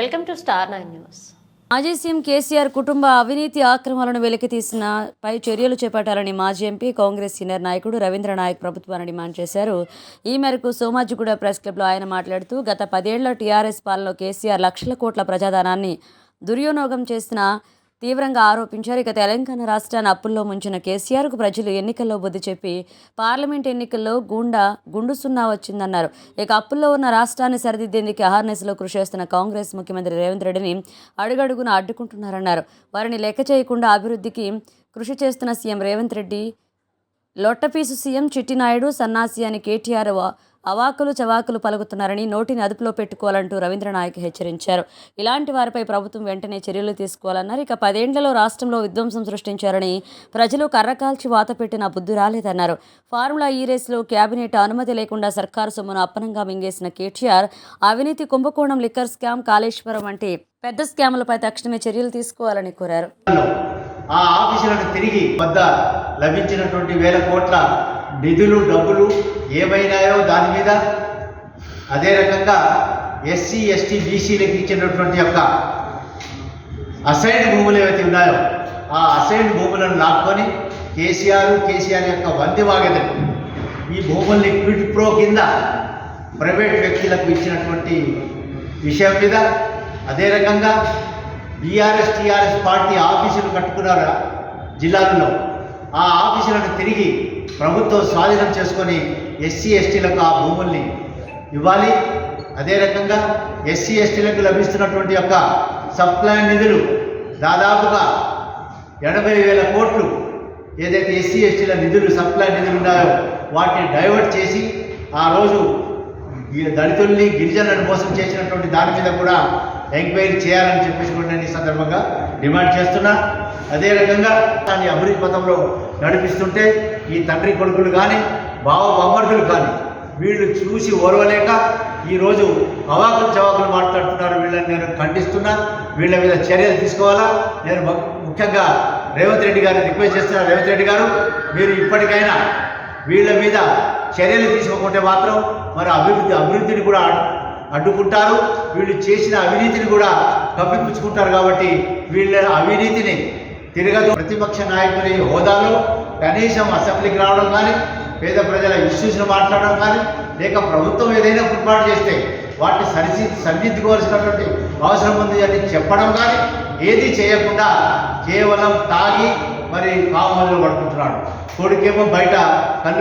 Welcome to star nine news. మాజీ CM KCR కుటుంబ అవినీతి ఆక్రమణలను వెలికితీసిన పై చర్యలు చేపట్టాలని మాజీ ఎంపీ కాంగ్రెస్ సీనియర్ నాయకుడు రవీంద్ర నాయక్ ప్రభుత్వాన్ని డిమాండ్ చేశారు. ఈ మేరకు సోమాజిగూడ ప్రెస్ క్లబ్లో ఆయన మాట్లాడుతూ గత పదేళ్ళ టీఆర్ఎస్ పాలనలో కేసీఆర్ లక్షల కోట్ల ప్రజాధనాన్ని దుర్వినియోగం చేసిన తీవ్రంగా ఆరోపించారు. ఇక తెలంగాణ రాష్ట్రాన్ని అప్పుల్లో ముంచిన కేసీఆర్కు ప్రజలు ఎన్నికల్లో బుద్ధి చెప్పి పార్లమెంట్ ఎన్నికల్లో గుండా గుండు సున్నా వచ్చిందన్నారు. ఇక అప్పుల్లో ఉన్న రాష్ట్రాన్ని సరిదిద్దేందుకు అహర్నెస్లో కృషి చేస్తున్న కాంగ్రెస్ ముఖ్యమంత్రి రేవంత్ రెడ్డిని అడుగడుగున అడ్డుకుంటున్నారన్నారు. వారిని లెక్క చేయకుండా అభివృద్ధికి కృషి చేస్తున్న సీఎం రేవంత్ రెడ్డి లొట్టపీసు సీఎం చిట్టినాయుడు సన్నాసి అని కేటీఆర్ అవాకులు చవాకులు పలుకుతున్నారని నోటిని అదుపులో పెట్టుకోవాలంటూ రవీంద్రనాయక్ హెచ్చరించారు. ఇలాంటి వారిపై ప్రభుత్వం వెంటనే చర్యలు తీసుకోవాలన్నారు. ఇక పదేండ్లలో రాష్ట్రంలో విధ్వంసం సృష్టించారని ప్రజలు కర్రకాల్చి వాత పెట్టిన బుద్ధి రాలేదన్నారు. ఫార్ములా ఈ రేసులో కేబినెట్ అనుమతి లేకుండా సర్కారు సొమ్మును అప్పనంగా మింగేసిన కేటీఆర్ అవినీతి కుంభకోణం లిక్కర్ స్కామ్ కాళేశ్వరం వంటి పెద్ద స్కాములపై తక్షణమే చర్యలు తీసుకోవాలని కోరారు. ఆ ఆఫీసులను తిరిగి వద్ద లభించినటువంటి వేల కోట్ల నిధులు డబ్బులు ఏమైనాయో దాని మీద అదే రకంగా ఎస్సీ ఎస్టీ బీసీలకు ఇచ్చినటువంటి యొక్క అసైన్డ్ భూములు ఏవైతే ఉన్నాయో ఆ అసైన్డ్ భూములను లాక్కొని కేసీఆర్ కేసీఆర్ యొక్క వంది వాగెదలు ఈ భూముల్ని క్విడ్ ప్రో కింద ప్రైవేట్ వ్యక్తులకు ఇచ్చినటువంటి విషయం మీద అదే రకంగా బీఆర్ఎస్ టీఆర్ఎస్ పార్టీ ఆఫీసులు కట్టుకున్నారు జిల్లాలలో. ఆ ఆఫీసులను తిరిగి ప్రభుత్వం స్వాధీనం చేసుకొని ఎస్సీ ఎస్టీలకు ఆ భూముల్ని ఇవ్వాలి. అదే రకంగా ఎస్సీ ఎస్టీలకు లభిస్తున్నటువంటి యొక్క సప్లై నిధులు దాదాపుగా ఎనభై వేల కోట్లు ఏదైతే ఎస్సీ ఎస్టీల నిధులు సప్లై నిధులు ఉన్నాయో వాటిని డైవర్ట్ చేసి ఆ రోజు దళితుల్ని గిరిజనులను మోసం చేసినటువంటి దాని మీద కూడా ఎంక్వైరీ చేయాలని చెప్పేసి కూడా నేను ఈ సందర్భంగా డిమాండ్ చేస్తున్నా. అదే రకంగా దాన్ని అభివృద్ధి పథంలో నడిపిస్తుంటే ఈ తండ్రి కొడుకులు కానీ బావ బొమ్మర్దులు కానీ వీళ్ళు చూసి ఓర్వలేక ఈరోజు అవాకులు చవాకులు మాట్లాడుతున్నారు. వీళ్ళని నేను ఖండిస్తున్నా. వీళ్ళ మీద చర్యలు తీసుకోవాలా? నేను ము- ముఖ్యంగా రేవంత్ రెడ్డి గారిని రిక్వెస్ట్ చేస్తున్నా. రేవంత్ రెడ్డి గారు మీరు ఇప్పటికైనా వీళ్ళ మీద చర్యలు తీసుకోకుంటే మాత్రం మరి అభివృద్ధి అభివృద్ధిని కూడా అడ్డుకుంటారు. వీళ్ళు చేసిన అవినీతిని కూడా కప్పిపుచ్చుకుంటారు కాబట్టి వీళ్ళ అవినీతిని తిరగదు. ప్రతిపక్ష నాయకుని హోదాలో కనీసం అసెంబ్లీకి రావడం కానీ పేద ప్రజల ఇష్యూస్ను మాట్లాడడం కానీ లేక ప్రభుత్వం ఏదైనా పొరపాటు చేస్తే వాటిని సరిసి సరిదిద్దుకోవాల్సినటువంటి అవసరం ఉంది అని చెప్పడం కానీ ఏది చేయకుండా కేవలం తాగి మరి కామల్లో పడుకుంటున్నాడు కొడుకేమో బయట కళ్ళు